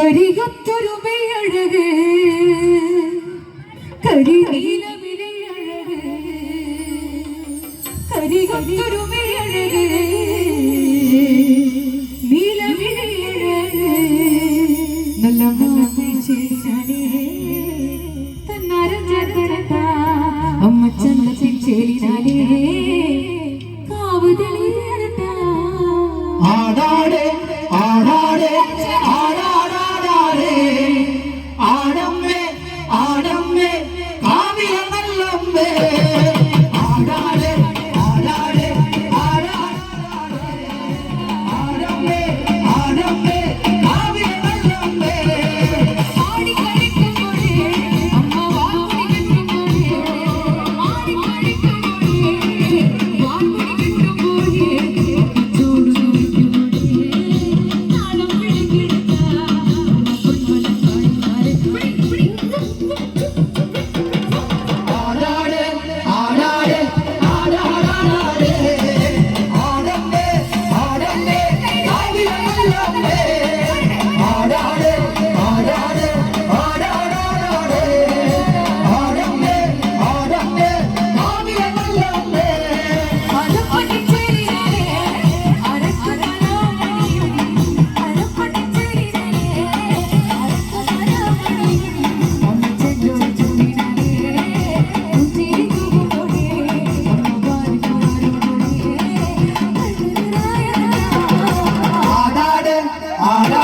കരികൊത്തൊരുമയഴക് കരിനീലമിലയഴക് കരികൊത്തൊരുമയഴക് നീലമിലയഴക് 아멘.